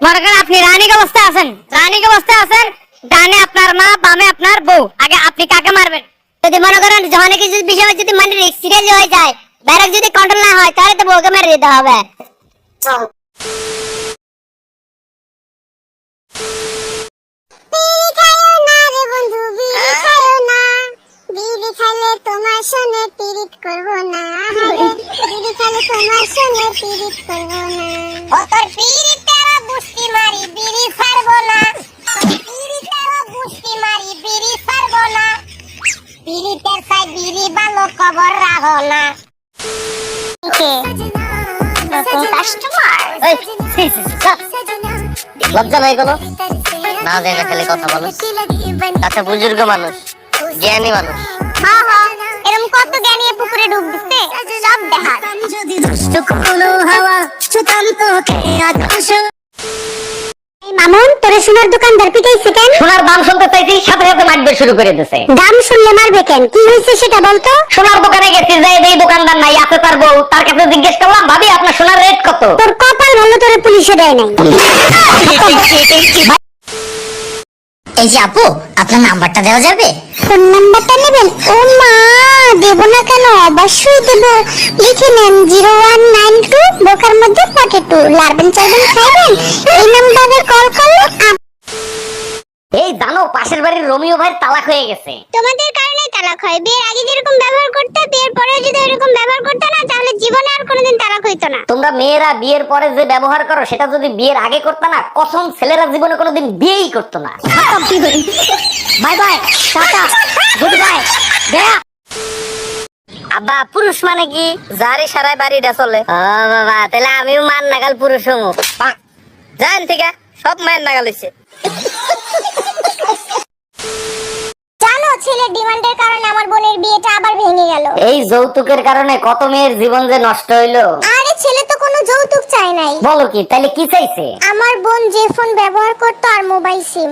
মনে করেন আপনি রানিক অবস্থায় আছেন রানিক অবস্থায় আছেন ডানে আপনার মা বামে আপনার বউ। আগে আপনি কাকে মারবেন? যদি মনে করেন যখন কিছু বিষয় যদি মানে সিরিয়াস হয়ে যায় ব্যারাক যদি কন্ট্রোল না হয় তাহলে তো বউকে মেরে দিতে হবে। তোমার সঙ্গে পিরিত করব না আহারে, বিড়ি তোমার সঙ্গে পিরিত করব না ও তোর পিরিত বিড়িতে চাই বিড়ি ভালো খবর রাখো না। নতুন কাস্টমার। লজ্জা নাই কোনো? না না খালি কথা বলো। আচ্ছা বুজুর্গ মানুষ জ্ঞানী মানুষ। হ্যাঁ হ্যাঁ এরকম কত জ্ঞানী পুকুরে ডুব দিচ্ছে সব দেখা যদি দুষ্ট কোনো হাওয়া আকাশ মামুন তোরে সোনার দোকানদার পিটাইছে কেন? সোনার দাম শুনতে চাইছি সাথে সাথে মারবে শুরু করে দিছে। দাম শুনলে মারবে কেন? কি হয়েছে সেটা বলতো? সোনার দোকানে গেছি যে এই দোকানদার নাই আছে তার বউ তার কাছে জিজ্ঞেস করলাম ভাবি আপনার সোনার রেট কত? তোর কপাল ভালো তোরে পুলিশে দেয় নাই। এই যে আপু আপনার নাম্বারটা দেওয়া যাবে? ফোন নাম্বারটা নেবেন? ও মা দেব না কেন? অবশ্যই দেব। লিখে নেন জিরো ওয়ান নাইন টু বোকার মধ্যে পটেটো লারবেন চাইবেন খাইবেন? এই নাম্বারে কল করলে এই জানো পাশের বাড়ির রোমিও ভাইয়ের তালাক হয়ে গেছে। তোমাদের কারণেই তালাক হয়। বিয়ের আগে যেরকম ব্যবহার করতে বিয়ের পরে যদি এরকম ব্যবহার করতে না তাহলে জীবনে আর কোনোদিন তালাক হইতো না। তোমরা মেয়েরা বিয়ের পরে যে ব্যবহার করো সেটা যদি বিয়ের আগে করতে না কসম ছেলেরা জীবনে কোনোদিন বিয়েই করতো না। Bye bye tata good bye দেয়া। আব্বা পুরুষ মানে কি? যারই সারাই বাড়িটা চলে। ও বাবা তাহলে আমিও মান নাগাল পুরুষ হমু। জান থেকে সব মায়ের নাগাল হইছে। জানো ছেলের ডিমান্ডের কারণে আমার বোনের বিয়েটা আবার ভেঙে গেল। এই যৌতুকের কারণে কত মেয়ের জীবন যে নষ্ট হইল? আরে ছেলে তো কোনো যৌতুক চায় নাই। বলো কি তাইলে কি চাইছে? আমার বোন যে ফোন ব্যবহার করতো আর মোবাইল সিম।